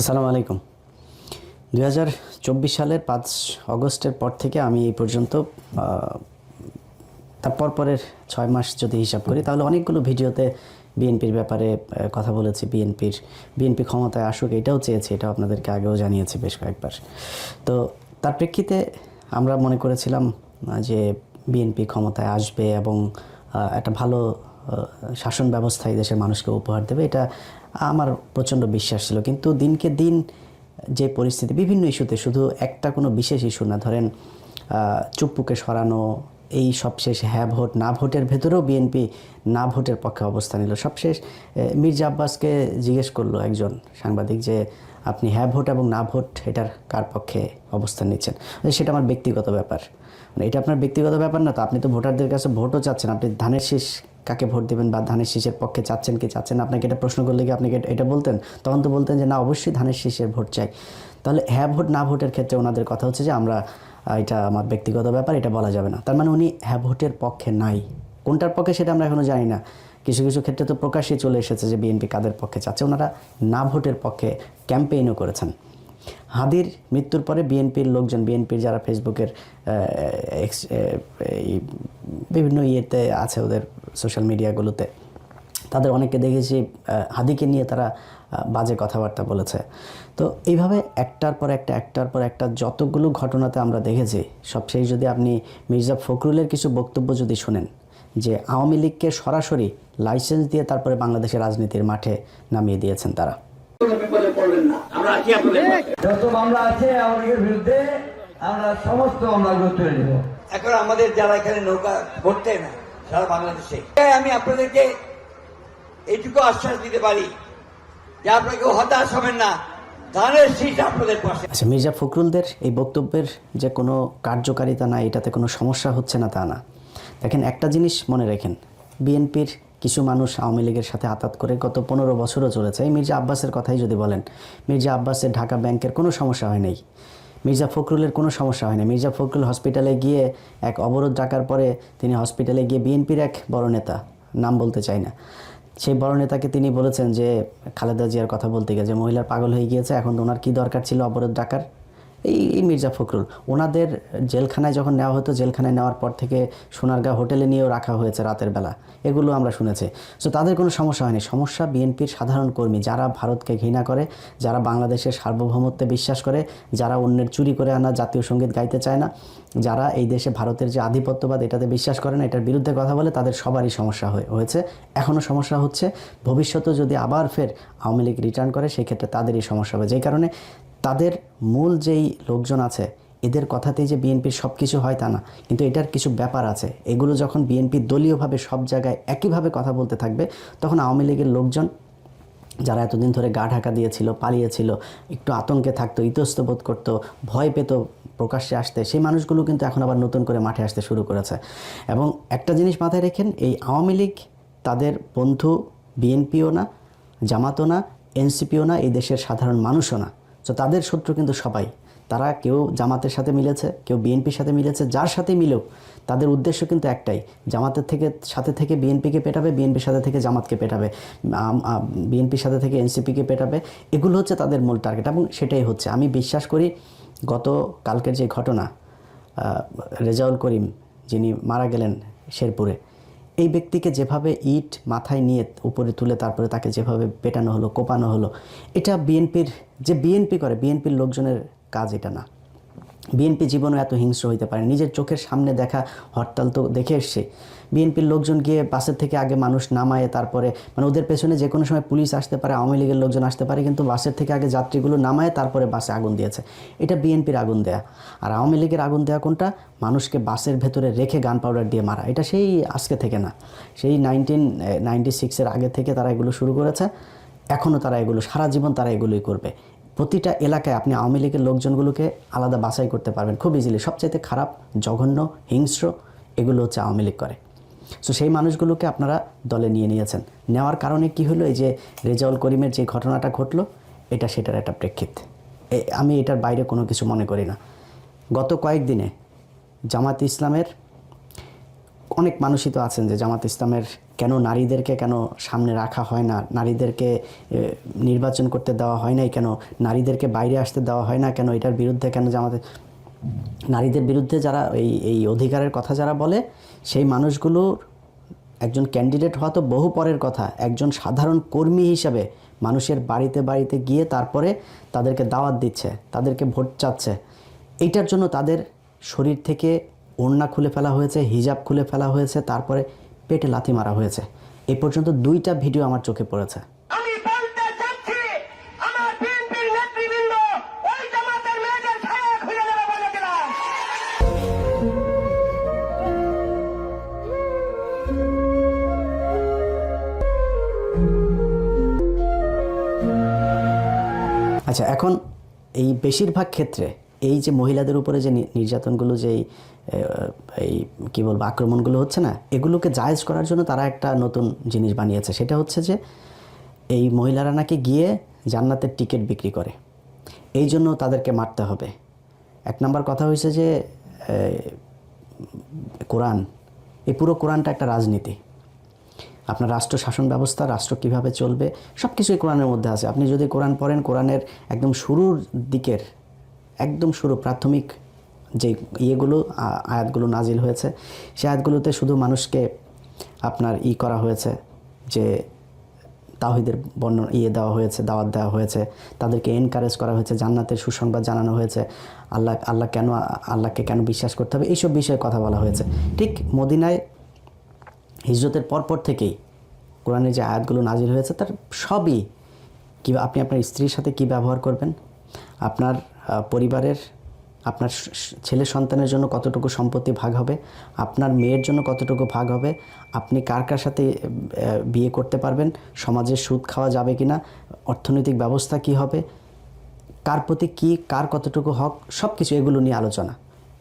আসসালামু আলাইকুম। দুই হাজার চব্বিশ সালের পাঁচ অগস্টের পর থেকে আমি এই পর্যন্ত তার পরপরের ছয় মাস যদি হিসাব করি, তাহলে অনেকগুলো ভিডিওতে বিএনপির ব্যাপারে কথা বলেছি, বিএনপির, বিএনপি ক্ষমতায় আসুক, এটাও চেয়েছি, এটাও আপনাদেরকে আগেও জানিয়েছি বেশ কয়েকবার। তো তার প্রেক্ষিতে আমরা মনে করেছিলাম যে বিএনপি ক্ষমতায় আসবে এবং একটা ভালো শাসন ব্যবস্থা এই দেশের মানুষকে উপহার দেবে, এটা আমার প্রচণ্ড বিশ্বাস ছিল। কিন্তু দিনকে দিন যে পরিস্থিতি, বিভিন্ন ইস্যুতে শুধু একটা কোনো বিশেষ ইস্যু না, ধরেন চুপ্পুকে সরানো, এই সবশেষ হ্যাঁ ভোট, না ভোটের ভেতরেও বিএনপি না ভোটের পক্ষে অবস্থান নিল। সবশেষ মির্জা আব্বাসকে জিজ্ঞেস করল একজন সাংবাদিক যে, আপনি হ্যাঁ ভোট এবং না ভোট, এটার কার পক্ষে অবস্থান নিচ্ছেন? সেটা আমার ব্যক্তিগত ব্যাপার। মানে এটা আপনার ব্যক্তিগত ব্যাপার না, তো আপনি তো ভোটারদের কাছে ভোটও চাচ্ছেন, আপনি ধানের শীষ কাকে ভোট দেবেন বা ধানের শীষের পক্ষে চাচ্ছেন, কি চাচ্ছেন আপনাকে এটা প্রশ্ন করলে কি আপনি কি এটা বলতেন? তখন তো বলতেন যে না, অবশ্যই ধানের শীষের ভোট চাই। তাহলে হ্যাঁ ভোট, না ভোটের ক্ষেত্রে ওনাদের কথা হচ্ছে যে আমরা এটা আমার ব্যক্তিগত ব্যাপার, এটা বলা যাবে না। তার মানে উনি হ্যাঁ ভোটের পক্ষে নাই। কোনটার পক্ষে সেটা আমরা এখনও জানি না। কিছু কিছু ক্ষেত্রে তো প্রকাশ্যে চলে এসেছে যে বিএনপি কাদের পক্ষে চাচ্ছে। ওনারা না ভোটের পক্ষে ক্যাম্পেইনও করেছেন। হাদির মৃত্যুর পরে বিএনপির লোকজন, বিএনপির যারা ফেসবুকের বিভিন্ন ইয়েতে আছে ওদের সোশ্যাল মিডিয়াগুলোতে তাদের অনেককে দেখেছি হাদিকে নিয়ে তারা বাজে কথাবার্তা বলেছে। তো এইভাবে একটার পর একটা, একটার পর একটা যতগুলো ঘটনাতে আমরা দেখেছি সবশেষ যদি আপনি মির্জা ফখরুলের কিছু বক্তব্য যদি শোনেন, যে আওয়ামী লীগকে সরাসরি লাইসেন্স দিয়ে তারপরে বাংলাদেশের রাজনীতির মাঠে নামিয়ে দিয়েছেন তারা কোনো বিপদে পড়বেন না আমরা আছি আপনাদের যত মামলা আছে লীগের বিরুদ্ধে আমরা সমস্ত মামলাগুলো তুলে নেব। এখন আমাদের যারা এখানে নৌকা ভরতে না সারা বাংলাদেশে। তাই আমি আপনাদেরকে এইটুকু আশ্বাস দিতে পারি যে আপনাকে হতাশ হবেন না ধানের আপনাদের পাশে। আচ্ছা মির্জা ফখরুলদের এই বক্তব্যের যে কোনো কার্যকারিতা নাই এটাতে কোনো সমস্যা হচ্ছে না তা না। দেখেন একটা জিনিস মনে রাখেন বিএনপির কিছু মানুষ আওয়ামী লীগের সাথে আতাত করে গত পনেরো বছরও চলেছে। এই মির্জা আব্বাসের কথাই যদি বলেন, মির্জা আব্বাসের ঢাকা ব্যাংকের কোনো সমস্যা হয় নাই। মির্জা ফখরুলের কোনো সমস্যা হয় না মির্জা ফখরুল হসপিটালে গিয়ে এক অবরোধ ডাকার পরে তিনি হসপিটালে গিয়ে বিএনপির এক বড় নেতা, নাম বলতে চাই না। সেই বড় নেতাকে তিনি বলেছেন যে, খালেদা জিয়ার কথা বলতে গিয়ে যে মহিলার পাগল হয়ে গিয়েছে, এখন ওনার কি দরকার ছিল অবরোধ ডাকার? এই মির্জা ফখরুল। ওনাদের জেলখানায় যখন নেওয়া হতো, জেলখানায় নেওয়ার পর থেকে সোনারগাঁ হোটেলে নিয়েও রাখা হয়েছে রাতের বেলা। এগুলো আমরা শুনেছি। সো তাদের কোনো সমস্যা হয়নি। সমস্যা বিএনপির সাধারণ কর্মী, যারা ভারতকে ঘৃণা করে, যারা বাংলাদেশের সার্বভৌমত্বে বিশ্বাস করে, যারা অন্যের চুরি করে আনা জাতীয় সংগীত গাইতে চায় না, যারা এই দেশে ভারতের যে আধিপত্যবাদ, এটাতে বিশ্বাস করে না, এটার বিরুদ্ধে কথা বলে, তাদের সবারই সমস্যা হয়ে, হয়েছে। এখনও সমস্যা হচ্ছে। ভবিষ্যতে যদি আবার ফের আওয়ামী লীগ রিটার্ন করে, সেক্ষেত্রে তাদেরই সমস্যা হবে। যেই কারণে তাদের মূল যেই লোকজন আছে, এদের কথাতেই যে বিএনপির সব কিছু হয় তা না। কিন্তু এটার কিছু ব্যাপার আছে। এগুলো যখন বিএনপি দলীয়ভাবে সব জায়গায় একইভাবে কথা বলতে থাকবে, তখন আওয়ামী লীগের লোকজন যারা এতদিন ধরে গা ঢাকা দিয়েছিল, পালিয়েছিল, একটু আতঙ্কে থাকতো ইতস্ত বোধ করতো, ভয় পেত প্রকাশ্যে আসতে, সেই মানুষগুলো কিন্তু এখন আবার নতুন করে মাঠে আসতে শুরু করেছে। এবং একটা জিনিস মাথায় রেখেন, এই আওয়ামী লীগ তাদের বন্ধু বিএনপিও না, জামাতও না, এনসিপিও না, এই দেশের সাধারণ মানুষও না। তো তাদের শত্রু কিন্তু সবাই। তারা কেউ জামাতের সাথে মিলেছে, কেউ বিএনপির সাথে মিলেছে, যার সাথে মিলেও তাদের উদ্দেশ্য কিন্তু একটাই। জামাতের থেকে, সাথে থেকে বিএনপিকে পেটাবে, বিএনপির সাথে থেকে জামাতকে পেটাবে বিএনপির সাথে থেকে এনসিপিকে পেটাবে। এগুলো হচ্ছে তাদের মূল টার্গেট এবং সেটাই হচ্ছে। আমি বিশ্বাস করি গত কালকের যে ঘটনা রেজাউল করিম যিনি মারা গেলেন শেরপুরে এই ব্যক্তিকে যেভাবে ইট মাথায় নিয়ে উপরে তুলে তারপরে তাকে যেভাবে পেটানো হলো, কোপানো হলো, এটা বিএনপির, যে বিএনপি করে, বিএনপির লোকজনের কাজ এটা না। বিএনপি জীবনও এত হিংস্র হইতে পারে। নিজের চোখের সামনে দেখা হরতাল তো দেখে এসছে। বিএনপির লোকজন গিয়ে বাসের থেকে আগে মানুষ নামায়, তারপরে মানে ওদের পেছনে যে কোনো সময় পুলিশ আসতে পারে, আওয়ামী লীগের লোকজন আসতে পারে, কিন্তু বাসের থেকে আগে যাত্রীগুলো নামায়, তারপরে বাসে আগুন দিয়েছে। এটা বিএনপির আগুন দেয়া। আর আওয়ামী লীগের আগুন দেওয়া কোনটা? মানুষকে বাসের ভেতরে রেখে গান পাউডার দিয়ে মারা। এটা সেই আজকে থেকে না। সেই নাইনটিন, নাইনটি সিক্সের আগে থেকে তারা এগুলো শুরু করেছে। এখনও তারা এগুলো, সারা জীবন তারা এগুলোই করবে। প্রতিটা এলাকায় আপনি আওয়ামী লীগের লোকজনগুলোকে আলাদা বাছাই করতে পারবেন। খুব ইজিলি সবচাইতে খারাপ, জঘন্য, হিংস্র এগুলো হচ্ছে আওয়ামী লীগ করে। সো সেই মানুষগুলোকে আপনারা দলে নিয়ে নিয়েছেন। নেওয়ার কারণে কি হলো? এই যে রেজাউল করিমের যে ঘটনাটা ঘটলো, এটা সেটার একটা প্রেক্ষিত। আমি এটার বাইরে কোনো কিছু মনে করি না। গত কয়েকদিনে জামাত ইসলামের অনেক মানুষই তো আছেন যে জামাত ইসলামের কেন নারীদেরকে কেন সামনে রাখা হয় না? নারীদেরকে নির্বাচন করতে দেওয়া হয় নাই কেন? নারীদেরকে বাইরে আসতে দেওয়া হয় না কেন? এটার বিরুদ্ধে কেন জামাতে, নারীদের বিরুদ্ধে যারা এই এই অধিকারের কথা যারা বলে, সেই মানুষগুলোর একজন ক্যান্ডিডেট হওয়া তো বহু পরের কথা। একজন সাধারণ কর্মী হিসাবে মানুষের বাড়িতে বাড়িতে গিয়ে তারপরে তাদেরকে দাওয়াত দিচ্ছে, তাদেরকে ভোট চাচ্ছে। এইটার জন্য তাদের শরীর থেকে ওড়না খুলে ফেলা হয়েছে হিজাব খুলে ফেলা হয়েছে তারপরে পেটে লাথি মারা হয়েছে। এই পর্যন্ত দুইটা ভিডিও আমার চোখে পড়েছে। আচ্ছা এখন এই বেশিরভাগ ক্ষেত্রে এই যে মহিলাদের উপরে যে নির্যাতনগুলো যে এই, কী বলব আক্রমণগুলো হচ্ছে না এগুলোকে জায়েজ করার জন্য তারা একটা নতুন জিনিস বানিয়েছে। সেটা হচ্ছে যে এই মহিলারা নাকি গিয়ে জান্নাতের টিকিট বিক্রি করে। এই জন্য তাদেরকে মারতে হবে। এক নম্বর কথা হয়েছে যে কোরআন এই পুরো কোরআনটা একটা রাজনীতি। আপনার রাষ্ট্র শাসন ব্যবস্থা রাষ্ট্র কীভাবে চলবে সব কিছুই কোরআনের মধ্যে আছে। আপনি যদি কোরআন পড়েন কোরআনের একদম শুরুর দিকের একদম শুরু প্রাথমিক যে ইয়েগুলো আয়াতগুলো নাজিল হয়েছে সেই আয়াতগুলোতে শুধু মানুষকে আপনার ই করা হয়েছে যে তাহিদের বর্ণনা ইয়ে দেওয়া হয়েছে, দাওয়াত দেওয়া হয়েছে, তাদেরকে এনকারেজ করা হয়েছে, জান্নাতের সুসংবাদ জানানো হয়েছে, আল্লাহ আল্লাহ কেন, আল্লাহকে কেন বিশ্বাস করতে হবে, এইসব বিষয়ে কথা বলা হয়েছে। ঠিক মদিনায় হিজরতের পরপর থেকেই কোরআনের যে আয়াতগুলো নাজিল হয়েছে, তার সবই কী আপনি আপনার স্ত্রীর সাথে কি ব্যবহার করবেন? আপনার পরিবারের আপনার ছেলে সন্তানের জন্য কতটুকু সম্পত্তি ভাগ হবে, আপনার মেয়ের জন্য কতটুকু ভাগ হবে, আপনি কার কার সাথে বিয়ে করতে পারবেন, সমাজে সুদ খাওয়া যাবে কি না অর্থনৈতিক ব্যবস্থা কি হবে, কার প্রতি কী, কার কতটুকু হক সব কিছু এগুলো নিয়ে আলোচনা।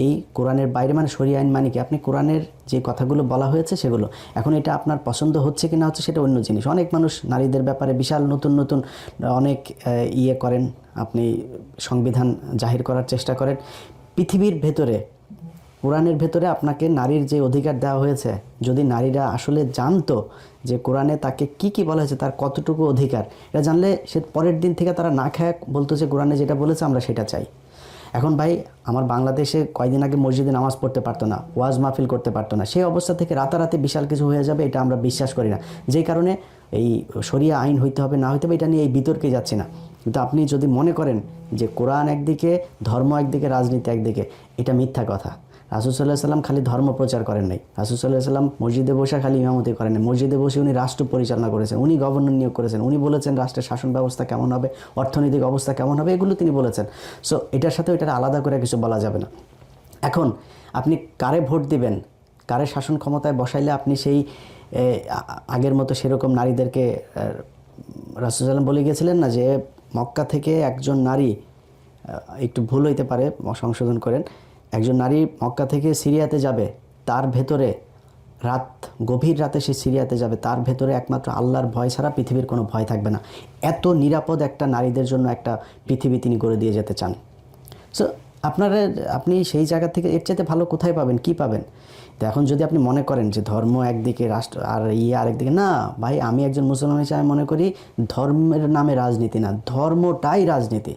এই কোরআনের বাইরে মানে সরি আইন মানে কি? আপনি কোরআনের যে কথাগুলো বলা হয়েছে সেগুলো। এখন এটা আপনার পছন্দ হচ্ছে কি না হচ্ছে সেটা অন্য জিনিস। অনেক মানুষ নারীদের ব্যাপারে বিশাল নতুন নতুন, অনেক ইয়ে করেন আপনি সংবিধান জাহির করার চেষ্টা করেন। পৃথিবীর ভেতরে, কোরআনের ভেতরে আপনাকে নারীর যে অধিকার দেওয়া হয়েছে, যদি নারীরা আসলে জানতো যে কোরআনে তাকে কি কি বলা হয়েছে, তার কতটুকু অধিকার এটা জানলে সে পরের দিন থেকে তারা না খায়, বলতো যে কোরআনে যেটা বলেছে আমরা সেটা চাই। এখন ভাই, আমার বাংলাদেশে কয়দিন আগে মসজিদে নামাজ পড়তে পারতো না, ওয়াজ মাহফিল করতে পারতো না, সেই অবস্থা থেকে রাতারাতি বিশাল কিছু হয়ে যাবে, এটা আমরা বিশ্বাস করি না। যেই কারণে এই শরিয়া আইন হইতে হবে, না হইতে হবে, এটা নিয়ে এই বিতর্কে যাচ্ছি না। কিন্তু আপনি যদি মনে করেন যে কোরআন একদিকে, ধর্ম একদিকে, রাজনীতি একদিকে, এটা মিথ্যা কথা। রাসুল সাল্লাহ সাল্লাম খালি ধর্ম প্রচার করেন নাই। রাসুল সাল্লাহ সাল্লাম মসজিদে বসে খালি ইমামতি করেন নাই। মসজিদে বসে উনি রাষ্ট্র পরিচালনা করেছেন, উনি গভর্নর নিয়োগ করেছেন, উনি বলেছেন রাষ্ট্রের শাসন ব্যবস্থা কেমন হবে, অর্থনৈতিক অবস্থা কেমন হবে, এগুলো তিনি বলেছেন। সো এটার সাথে এটার আলাদা করে কিছু বলা যাবে না। এখন আপনি কারে ভোট দিবেন? কারে শাসন ক্ষমতায় বসাইলে আপনি সেই আগের মতো সেরকম নারীদেরকে রাসুসাল্লাম বলে গিয়েছিলেন না যে মক্কা থেকে একজন নারী একটু ভুল হইতে পারে, সংশোধন করেন। একজন নারী মক্কা থেকে সিরিয়াতে যাবে, তার ভেতরে রাত, গভীর রাতে সে সিরিয়াতে যাবে, তার ভেতরে একমাত্র আল্লাহর ভয় ছাড়া পৃথিবীর কোনো ভয় থাকবে না। এত নিরাপদ একটা নারীদের জন্য একটা পৃথিবী তিনি গড়ে দিয়ে যেতে চান। সো আপনারা, আপনি সেই জায়গা থেকে এর চাইতে ভালো কোথায় পাবেন? কি পাবেন? তো এখন যদি আপনি মনে করেন যে ধর্ম একদিকে রাষ্ট্র আর ইয়ে আরেকদিকে, না, ভাই আমি একজন মুসলমান হিসেবে মনে করি ধর্মের নামে রাজনীতি না, ধর্মটাই রাজনীতি।